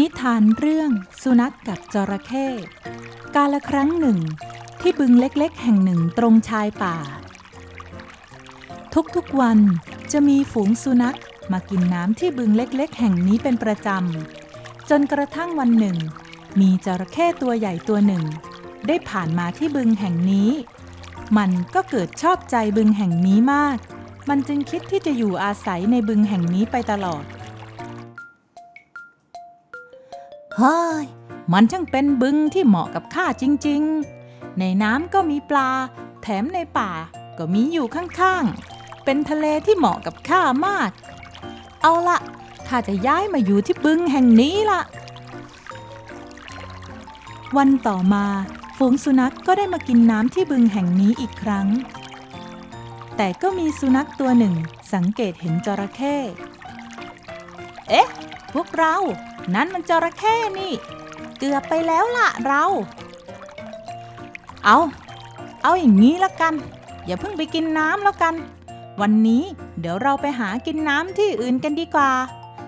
นิทานเรื่องสุนัขกกับจระเข้กาละครั้งหนึ่ง ที่บึงเล็กๆ แห่งหนึ่งตรงชายป่า ทุกๆวันจะมีฝูงสุนัขมากินน้ำที่บึงเล็กๆ แห่งนี้เป็นประจำจนกระทั่งวันหนึ่ง มีจระเข้ตัวใหญ่ตัวหนึ่ง ได้ผ่านมาที่บึงแห่งนี้ มันก็เกิดชอบใจบึงแห่งนี้มาก มันจึงคิดที่จะอยู่อาศัยในบึงแห่งนี้ไปตลอด เฮ้ย มันช่างเป็นบึงที่เหมาะกับข้าจริงๆ ในน้ำก็มีปลา แถมในป่าก็มีอยู่ข้างๆ เป็นทะเลที่เหมาะกับข้ามาก เอาละข้าจะย้ายมาอยู่ที่บึงแห่งนี้ละวันต่อมาฝูงสุนัขก็ได้มากินน้ำที่บึงแห่งนี้อีกครั้ง แต่ก็มีสุนัขตัวหนึ่งสังเกตเห็นจระเข้ เอ๊ะ พวกเรา นั่นมันจระเข้นี่ เกือบไปแล้วล่ะเรา เอา เอาอย่างนี้ละกัน อย่าเพิ่งไปกินน้ำแล้วกัน วันนี้เดี๋ยวเราไปหากินน้ำที่อื่นกันดีกว่า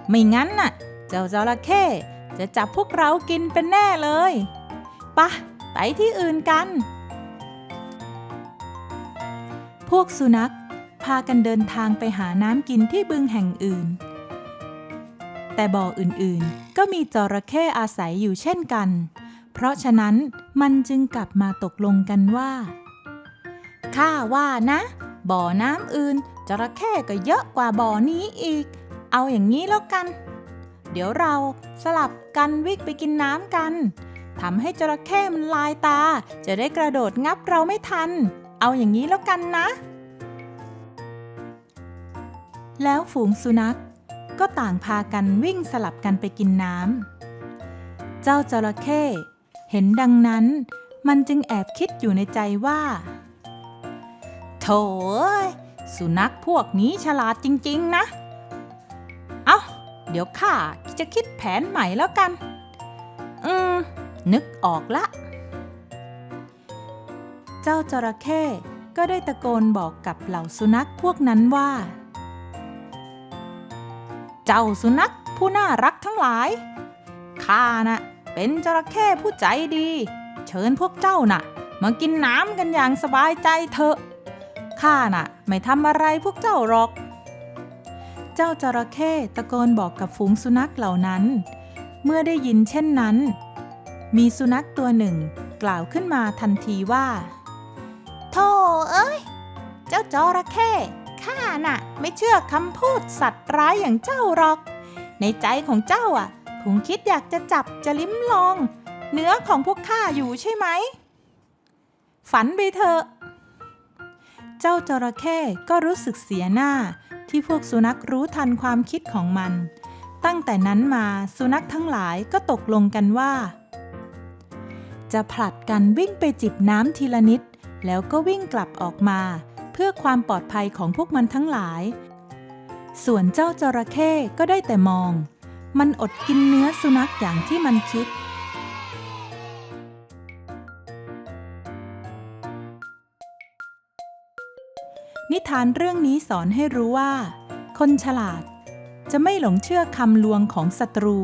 ไม่งั้นน่ะ เจ้าจระเข้จะจับพวกเรากินเป็นแน่เลยปะไปที่อื่นกัน พวกสุนัขพากันเดินทางไปหาน้ำกินที่บึงแห่งอื่น แต่บ่ออื่นๆ ก็มีจระเข้อาศัยอยู่เช่นกัน เพราะฉะนั้นมันจึงกลับมาตกลงกันว่า ข้าว่านะ บ่อน้ำอื่น จระเข้ก็เยอะกว่าบ่อนี้อีก เอาอย่างนี้แล้วกัน เดี๋ยวเราสลับกันวิ่งไปกินน้ำกันทำให้จระเข้มันลายตา จะได้กระโดดงับเราไม่ทัน เอาอย่างนี้แล้วกันนะ แล้วฝูงสุนัข ก็ต่างพากันวิ่งสลับกันไปกินน้ำ เจ้าจระเข้เห็นดังนั้น มันจึงแอบคิดอยู่ในใจว่า โถสุนัขพวกนี้ฉลาดจริง ๆ นะ เอา้า เดี๋ยวข้าจะคิดแผนใหม่แล้วกัน อืม นึกออกละ เจ้าจระเข้ก็ได้ตะโกนบอกกับเหล่าสุนัขพวกนั้นว่า เจ้าสุนัขผู้น่ารักทั้งหลาย ข้าน่ะเป็นจระเข้ผู้ใจดี เชิญพวกเจ้าน่ะ มากินน้ำกันอย่างสบายใจเถอะ ข้าน่ะไม่ทำอะไรพวกเจ้าหรอก เจ้าจระเข้ตะโกนบอกกับฝูงสุนัขเหล่านั้น เมื่อได้ยินเช่นนั้น มีสุนัขตัวหนึ่งกล่าวขึ้นมาทันทีว่าโธ่เอ้ย เจ้าจระเข้ ข้าน่ะ ไม่เชื่อคำพูดสัตว์ร้ายอย่างเจ้าหรอก ในใจของเจ้าอะคงคิดอยากจะจับจะลิ้มลอง เนื้อของพวกข้าอยู่ใช่ไหม ฝันไปเถอะ เจ้าจระเข้ก็รู้สึกเสียหน้าที่พวกสุนัขรู้ทันความคิดของมัน ตั้งแต่นั้นมาสุนัขทั้งหลายก็ตกลงกันว่า จะผลัดกันวิ่งไปจิบน้ำทีละนิด แล้วก็วิ่งกลับออกมา เพื่อความปลอดภัยของพวกมันทั้งหลาย ส่วนเจ้าจระเข้ก็ได้แต่มอง มันอดกินเนื้อสุนัขอย่างที่มันคิด นิทานเรื่องนี้สอนให้รู้ว่า คนฉลาดจะไม่หลงเชื่อคำลวงของศัตรู